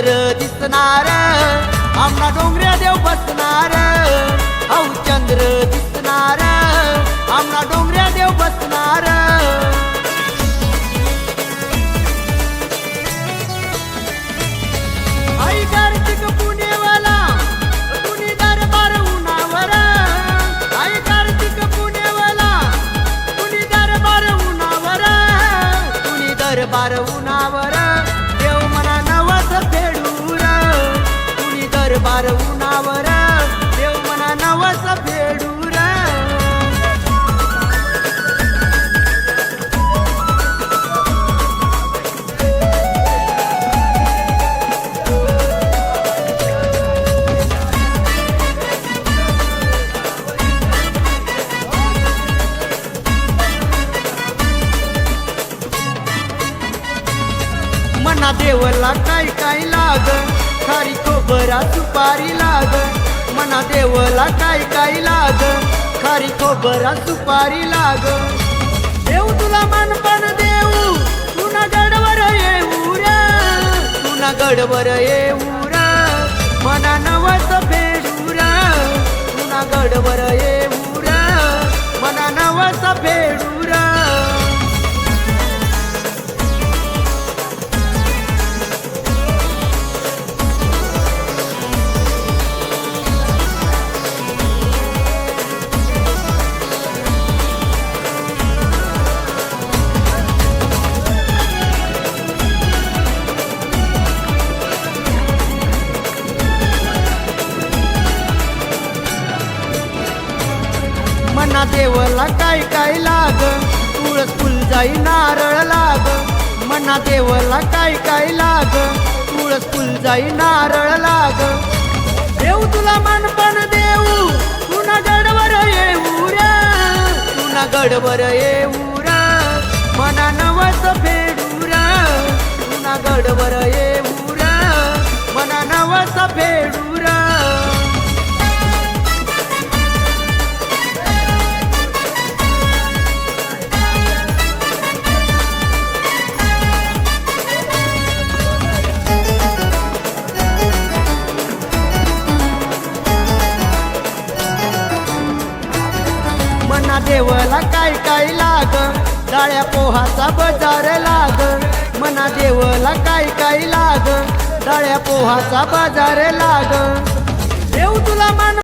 मंदिर दिसणार आमना डोंगऱ्या देव बसणार. औ चंद्र दिसणार आमना डोंगऱ्या देव बसणार. आई पुणेवाला पुणे दरबार उन्हावर. आई कार्तिक पुणेवाला पुणे दरबार उन्हावर. पुणे दरबार उन्हावर. मना देवला काय काय लाग? खारी खोबरा सुपारी लाग. मना देवला काय काय लाग? खारी खोबरा सुपारी लाग. देव तुला मनपण देऊ तुना गडवर येऊ रे. तुना गडवर येऊ ना देवला काय काय लाग? तुळस फुल जाई नारळ लाग. मना देवला काय काय लाग? तुळस फुल जाई नारळ लाग. देव तुला मनपण देऊ तुना गडवर येऊ रे. तुना गडवर येऊ रे. मना नवस फेडू रे. तुना गडवर येऊ रे. मना नवस फेडू रे. मना देवला काय काय लाग? डाळ्या पोहाचा बाजार लाग. मना देवला काय काय लाग? डाळ्या पोहाचा बाजार लाग. देव तुला मान